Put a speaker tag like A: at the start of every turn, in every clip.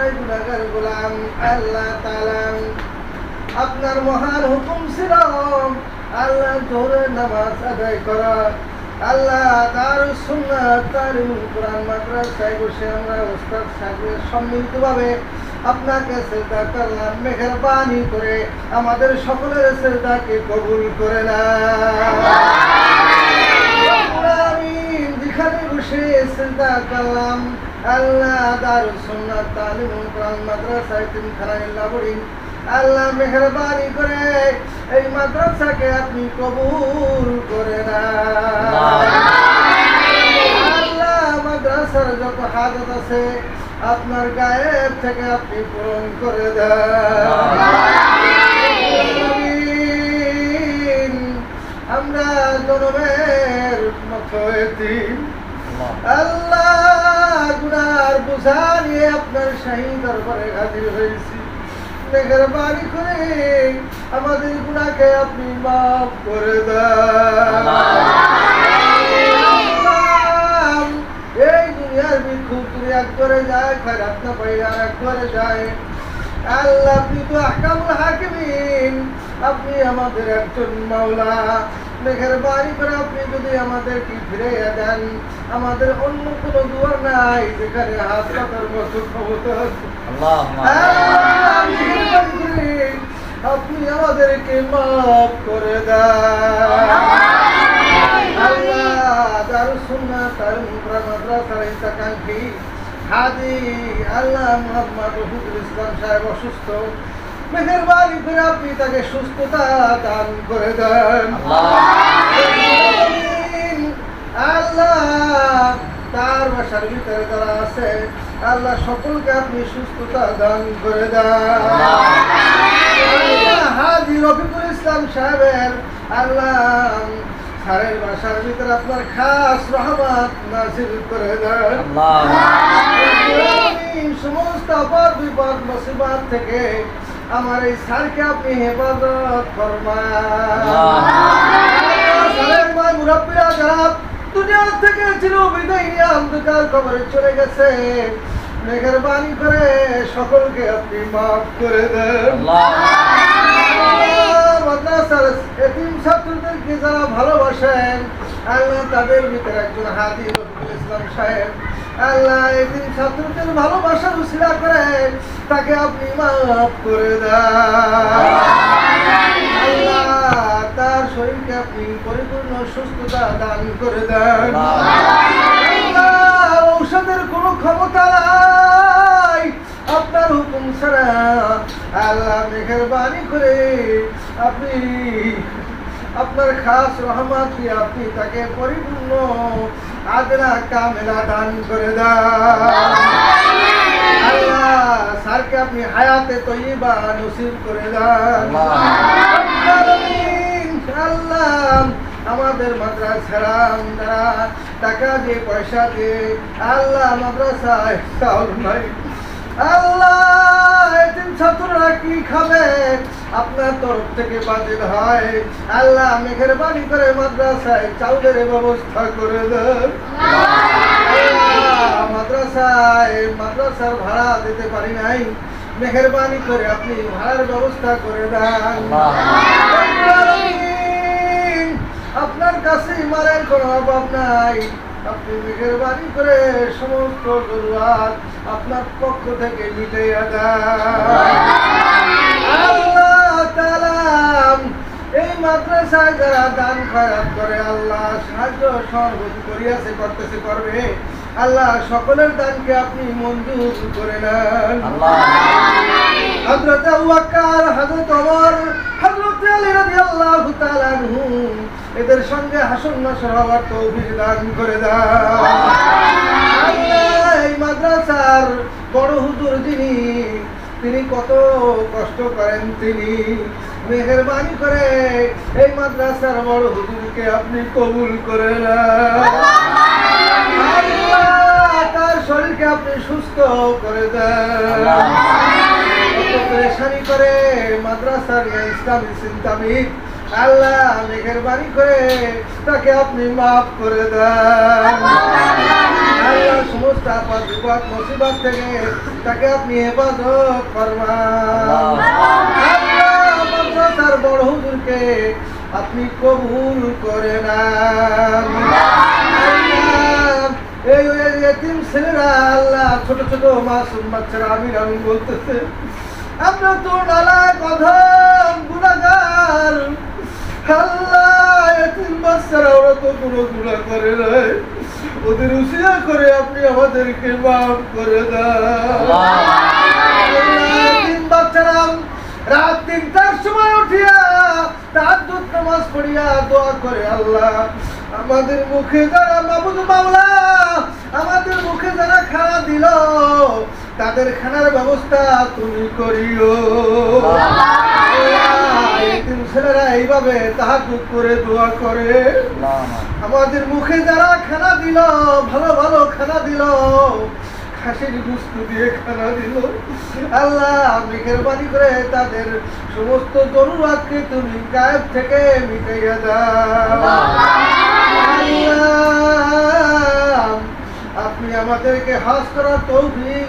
A: কুতুবাই গোলাম আল্লাহ তাআলা আপনার মহান হুকুম ছিল আল্লাহ জোহরের নামাজ আদায় করা। আল্লাহ তার সুন্নাত তার কোরআন মাদ্রাসায় বসে আমরা ওস্তাদ সাহেবের সম্মিলিতভাবে আপনাকে শ্রদ্ধা করলাম মেহরবানি করে আমাদের সকলের শ্রদ্ধাকে কবুল করে না যেখানে বসে শ্রদ্ধা করলাম। আল্লাহ দারুল সুন্নাত, তালিমুল কোরআন, মাদ্রাসায় তিনখানা বড়িন আল্লাহ মেহরবানি করে এই মাদ্রাসাকে আপনি কবুল করে না আল্লাহ মাদ্রাসার যত হাজত আছে আপনার গায়েব থেকে আপনি পূরণ করে দেন। আমরা জনমের মতো আল্লাহ গুনার বোঝা নিয়ে আপনার শাহী দরবারে হাজির হয়েছি। মেহরবানি করে আমাদের গুনাকে আপনি মাফ করে দেন। এই দুনিয়ার তুমি যায় খারাপ না পাইলে আর যায়। আল্লাহ, আপনি তো আকামুল হাকিমিন, আপনি আমাদের একজন মাওলা। মেঘের বাড়ি করে আপনি যদি আমাদেরকে ফিরাইয়া দেন আমাদের অন্য কোনো দুয়ার নাই যেখানে হাত পাতার মতো ক্ষমতা আপনি আমাদেরকে মাফ করে দেন। হাজি আল্লাহ মোহাম্মদ ইসলাম সাহেব অসুস্থ। মেহের বাড়ি ফিরে আপনি তাকে সুস্থতা দান করে দেন। আল্লাহ তার বাসার ভিতরে যারা আছে আল্লাহ সকলকে আপনি সুস্থতা দান করে দেন। হাজি রফিকুল ইসলাম সাহেবের আল্লাহ সারের বাসার ভিতরে আপনার খাস রহমত নাজিল করে দেন। সমস্ত অপর বিপদ মুসিবত থেকে আমার এই সারকে আপনি হেফাজত ফরমান। মুরব্বীরা যারা দুনিয়া থেকে ছিল বিদায় অন্ধকার কবরে চলে গেছে মেহরবানি করে সকলকে আপনি মাফ করে দেন। এতিম ছাত্রদেরকে যারা ভালোবাসেন আল্লাহ তাদের ভিতরে একজন হাদি রফিকুল ইসলাম সাহেব আল্লাহ এতিম ছাত্রদের ভালোবাসার উশিলা করে, তাকে আপনি মাফ করে আল্লাহ তার শরীরকে আপনি পরিপূর্ণ সুস্থতা দান করে দেন। ঔষধের কোনো ক্ষমতা নাই। আপনার হুকুম ছাড়া আল্লাহ মেহরবানি করে আপনি আপনার খাস রহমত আপনি তাকে পরিপূর্ণ আদরা কামেলা দান করে দেন। স্যারকে আপনি হায়াতে তৈবা নসিব করে দেন। আল্লাহ আমাদের মাদ্রাসারা যারা টাকা দিয়ে পয়সা দিয়ে আল্লাহ মাদ্রাসায় আল্লাহ এতিম ছাত্ররা কি খাবে? আপনার তরফ থেকে বাতিল হয়। আল্লাহ মেঘেরবানি করে মাদ্রাসায় চাউলের ব্যবস্থা করে দেন। মাদ্রাসায় মাদ্রাসার ভাড়া দিতে পারি নাই। মেহরবানি করে আপনি ভাড়ার ব্যবস্থা করে দেন। আপনার কাছে ইমানের কোনো অভাব নাই। আপনি নিজের বাড়ি করে সমস্ত দুর্বাদ আপনার পক্ষ থেকে মিটাইয়া দেন এই মাদ্রাসায় যারা দান খারাপ করে আল্লাহ সাহায্য সহযোগী করিয়াছে করতেছে করবে। আল্লাহ সকলের দানকে আপনি মঞ্জুর করে নেন। হজরত হজরত আমার এদের সঙ্গে হাসন নাসর হওয়ার তৌফিক দান করে দাও এই মাদ্রাসার বড় হুজুর যিনি, তিনি কত কষ্ট করেন তিনি। মেহরবানি করে এই মাদ্রাসার বড় হুজুরকে আপনি কবুল করে। তার শরীরকে আপনি সুস্থ করে দেন। ইসলামী চিন্তাবিদ আল্লাহ মেহরবানি করে তাকে আপনি মাফ করে দেন। আল্লাহ সমস্ত আপাত বিপদ, মুসিবত থেকে তাকে আপনি হেফাজত মাদ্রাসার বড় হুজুরকে আপনি কবুল করে না এই ছেলেরা আল্লাহ ছোট ছোট মাসুম বাচ্চারা আমি আমি বলতেছে। আমরা তো নালা কথন গুণাগার। আল্লাহ, এতিম বাচ্চারা ওরা তো কোনো গুণা করে নাই। ওদের উসিয়া করে আপনি আমাদেরকে মাফ করে দেন। বাচ্চারা, রাত তিনটার সময় উঠিয়া তার দুধ পড়িয়া দোয়া করে, আল্লাহ, আমাদের মুখে যারা মাবুদ আমাদের মুখে যারা খানা দিল তাদের খানার ব্যবস্থা তুমি করিও। তিন ছেলেরা এইভাবে তাহাজুদ করে দোয়া করে। আমাদের মুখে যারা খানা দিল ভালো ভালো খানা দিল খাসির গুস্তু দিয়ে খানা দিল। আল্লাহ মেহরবানি করে তাদের সমস্ত জরুরাতকে তুমি গায়েব থেকে মিটাইয়া দাও। আপনি আমাদেরকে হাস করার তৌফিক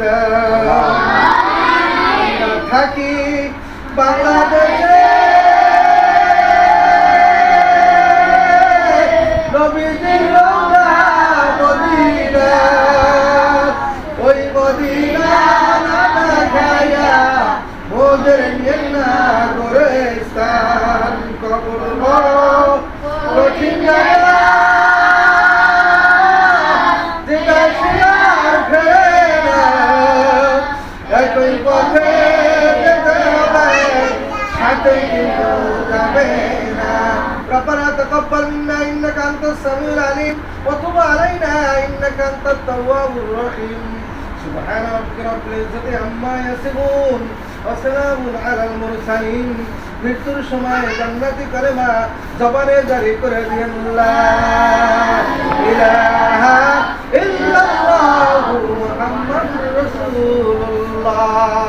A: দেন থাকি বাংলাদেশে। تقبل منا إنك أنت السميع العليم وتب علينا إنك أنت التواب الرحيم سبحان ربك رب العزة عما يصفون وسلام على المرسلين মৃত্যুর সময় জান্নাতি কালেমা জবানে জারি করে দিয়েন ইলাহা ইল্লাল্লাহু মুহাম্মাদুর রাসূলুল্লাহ